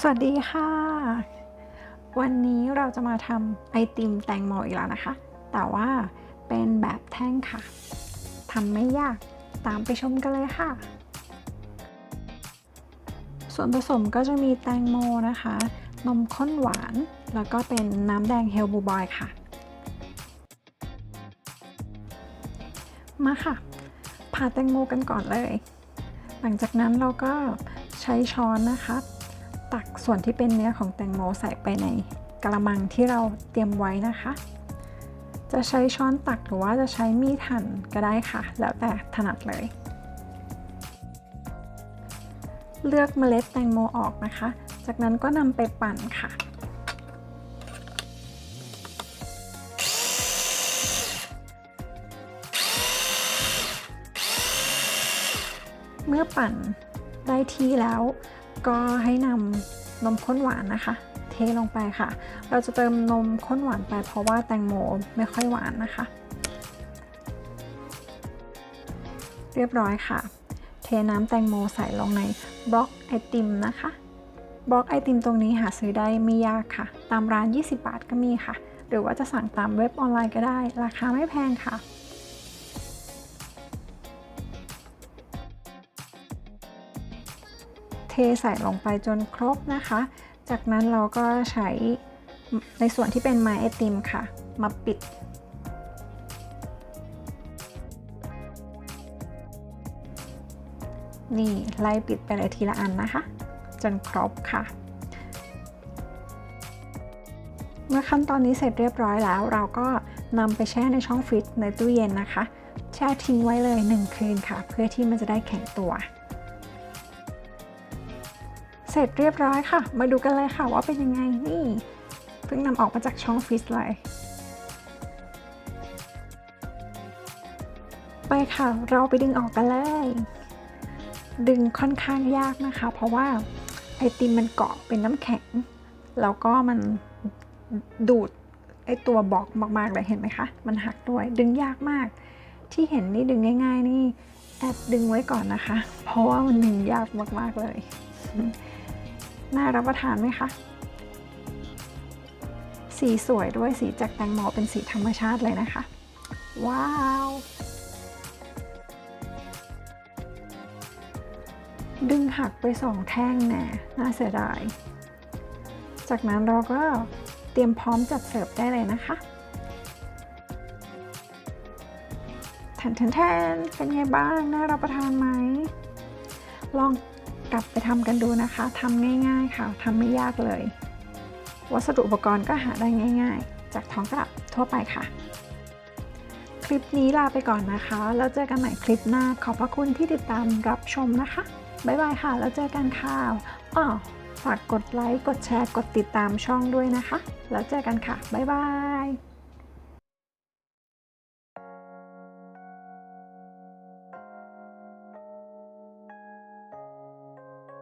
สวัสดีค่ะ วันนี้เราจะมาทำไอติมแตงโมอีกแล้วนะคะ แต่ว่าเป็นแบบแท่งค่ะทำไม่ยากตามไปชมกันเลยค่ะ ส่วนผสมก็จะมีแตงโมนะคะ นมข้นหวาน แล้วก็เป็นน้ำแดงเฮลบูบอยค่ะ มาค่ะ ผ่าแตงโมกันก่อนเลย หลังจากนั้นเราก็ใช้ช้อนนะคะ ตักส่วนที่เป็นเนื้อของแตงโมใส่ไปในกระมังที่เราเตรียมไว้นะคะ จะใช้ช้อนตักหรือว่าจะใช้มีดหั่นก็ได้ค่ะ แล้วแต่ถนัดเลย เลือกเมล็ดแตงโมออกนะคะ จากนั้นก็นำไปปั่นค่ะเมื่อปั่น ได้ที่แล้ว ก็ให้นำนมข้นหวานนะคะ เทลงไปค่ะ เราจะเติมนมข้นหวานไปเพราะว่าแตงโมไม่ค่อยหวานนะคะ เรียบร้อยค่ะ เทน้ำแตงโมใส่ลงในบล็อกไอติมนะคะบล็อกไอติมตรงนี้หาซื้อได้ไม่ยากค่ะ ตามร้าน 20 บาทก็มีค่ะ หรือว่าจะสั่งตามเว็บออนไลน์ก็ได้ ราคาไม่แพงค่ะ เทใส่ลงไปจนครบนะคะ จากนั้นเราก็ใช้ในส่วนที่เป็นไม้ไอติมค่ะ มาปิด นี่ไล่ปิดไปเลยทีละอันนะคะ จนครบค่ะ เมื่อขั้นตอนนี้เสร็จเรียบร้อยแล้ว เราก็นำไปแช่ในช่องฟรีซในตู้เย็นนะคะ แช่ทิ้งไว้เลย 1 คืนค่ะ เพื่อที่มันจะได้แข็งตัว เสร็จเรียบร้อยค่ะ มาดูกันเลยค่ะว่าเป็นยังไงนี่เพิ่งนำออกมาจากช่องฟรีซเลยไปค่ะ เราไปดึงออกกันเลย ดึงค่อนข้างยากนะคะ เพราะว่าไอติมมันเกาะเป็นน้ำแข็ง แล้วก็มันดูดไอตัวบล็อกมากๆเลยเห็นไหมคะ มันหักด้วยดึงยากมาก ที่เห็นนี่ดึงง่าย ๆ นี่แอบดึงไว้ก่อนนะคะ เพราะว่ามันดึงยากมากๆเลย น่ารับประทานไหมคะ สีสวยด้วยสีจากแตงโมเป็นสีธรรมชาติเลยนะคะ ว้าว ดึงหักไปสองแท่งแน่น่าเสียดาย จากนั้นเราก็เตรียมพร้อมจัดเสิร์ฟได้เลยนะคะแทนแทนเป็นไงบ้าง น่ารับประทานไหม ลอง กลับไปทำกันดูนะคะทำง่ายๆค่ะทำไม่ยากเลย วัสดุอุปกรณ์ก็หาได้ง่าย ๆ จากท้องตลาดทั่วไปค่ะ คลิปนี้ลาไปก่อนนะคะ แล้วเจอกันใหม่คลิปหน้าขอบพระคุณที่ติดตามรับชมนะคะบ๊ายบายค่ะ แล้วเจอกันค่ะอ้อฝากกดไลค์ กดแชร์ กดติดตามช่องด้วยนะคะ แล้วเจอกันค่ะ บ๊ายบาย